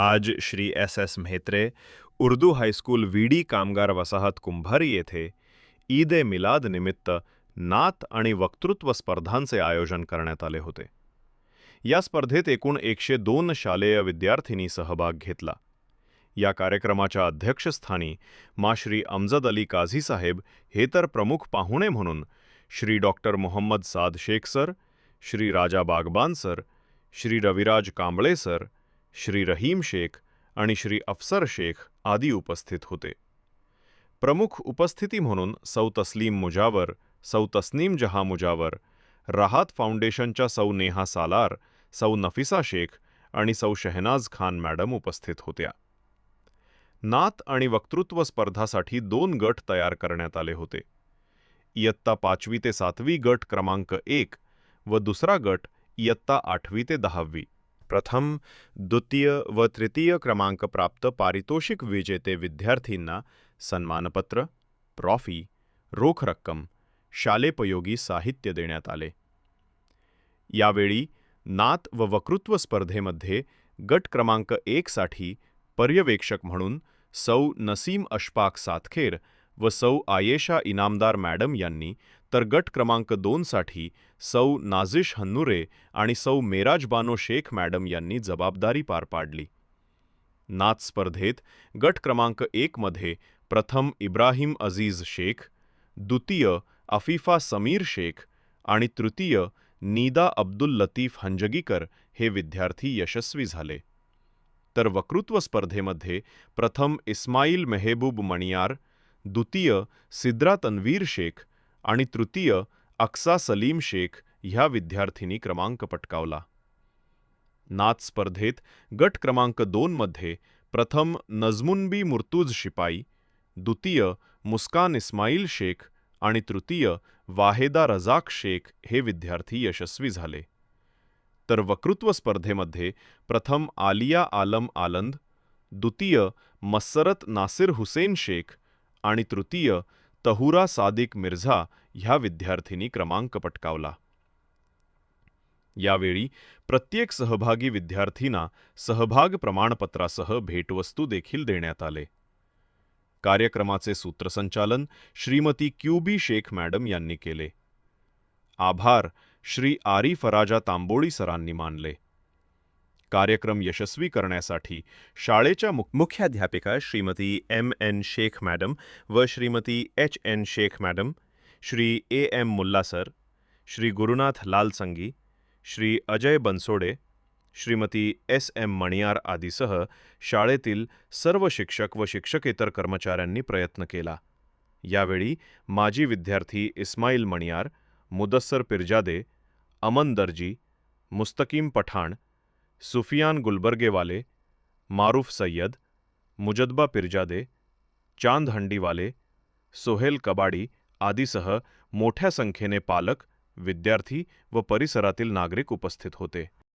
आज Shri S S Mhetre Urdu high school VD कामगार वसाहत कुंभारी येथे ईद ए मिलाद निमित्त नात आणि वक्तृत्व स्पर्धांचे आयोजन करण्यात आले होते. या स्पर्धेत एकूण एकशे दोन शालेय विद्यार्थिनी सहभाग घेतला. या कार्यक्रमाच्या अध्यक्षस्थानी मा श्री अमजद अली काझी साहेब हे तर प्रमुख पाहुणे म्हणून Shri doctor Mohammad Saad Shaikh sir Shri Raja Bagban sir Shri Raviraj Kamble sir Shri Rahim Shaikh आणि श्री अफसर शेख आदी उपस्थित होते. प्रमुख उपस्थिती म्हणून सौ तस्लीम मुजावर सौ तस्नीम जहा मुजावर राहत फाउंडेशनच्या सौ नेहा सालार सौ नफिसा शेख आणि सौ शहनाज खान मॅडम उपस्थित होत्या. नात आणि वक्तृत्व स्पर्धासाठी दोन गट तयार करण्यात आले होते. इयत्ता पाचवी ते सातवी गट क्रमांक एक व दुसरा गट इयत्ता आठवी ते दहावी. प्रथम, द्वितीय व तृतीय क्रमांक प्राप्त पारितोषिक विजेते विद्यार्थींना सन्मानपत्र, ट्रॉफी, रोख रक्कम, शालेपयोगी साहित्य देण्यात आले. यावेळी नात व वक्तृत्व स्पर्धेमध्ये गट क्रमांक एकसाठी पर्यवेक्षक म्हणून सौ नसीम अशफाक सातखेर व सौ आयेशा इनामदार मॅडम यांनी तर गट क्रमांक दोनसाठी सौ नाझिश हन्नुरे आणि सौ मेराज बानो शेख मॅडम यांनी जबाबदारी पार पाडली. नाच स्पर्धेत गट क्रमांक एकमध्ये प्रथम इब्राहिम अझीज शेख द्वितीय अफिफा समीर शेख आणि तृतीय नीदा अब्दुल लतीफ हंजगीकर हे विद्यार्थी यशस्वी झाले. तर वक्तृत्व स्पर्धेमध्ये प्रथम इस्माईल मेहबूब मणियार द्वितीय सिद्रा तन्वीर शेख आणि तृतीय अक्सा सलीम शेख ह्या विद्यार्थिनी क्रमांक पटकावला. नाच स्पर्धेत गट क्रमांक दोनमध्ये प्रथम नजमुनबी मुर्तुज शिपाई द्वितीय मुस्कान इस्माईल शेख आणि तृतीय वाहेदा रजाक शेख हे विद्यार्थी यशस्वी झाले. तर वक्तृत्व स्पर्धेमध्ये प्रथम आलिया आलम आलंद द्वितीय मस्सरत नासिर हुसेन शेख आणि तृतीय तहुरा सादिक मिर्झा ह्या विद्यार्थिनी क्रमांक पटकावला. यावेळी प्रत्येक सहभागी विद्यार्थींना सहभाग प्रमाणपत्रासह भेटवस्तू देखील देण्यात आले. कार्यक्रमाचे सूत्रसंचालन श्रीमती क्यूबी शेख मॅडम यांनी केले. आभार श्री आरी फराजा तांबोळी सरांनी मानले. कार्यक्रम यशस्वी करण्यासाठी शाळेच्या मुख मुख्याध्यापिका Shrimati M N Shaikh madam व Shrimati H N Shaikh madam Shri A M Mulla sir Shri Gurunath Lalsangi Shri Ajay Bansode Shrimati S M Maniyar आदीसह शाळेतील सर्व शिक्षक व शिक्षकेतर कर्मचाऱ्यांनी प्रयत्न केला. यावेळी माजी विद्यार्थी इस्माईल मणियार मुदस्सर पिरजादे अमन दर्जी मुस्तकीम पठाण सुफियान गुलबर्गेवाले मारूफ सय्यद मुजद्बा पिरजादे चांद हंडीवाले सोहेल कबाडी आदीसह मोठ्या संख्येने पालक विद्यार्थी व परिसरातील नागरिक उपस्थित होते.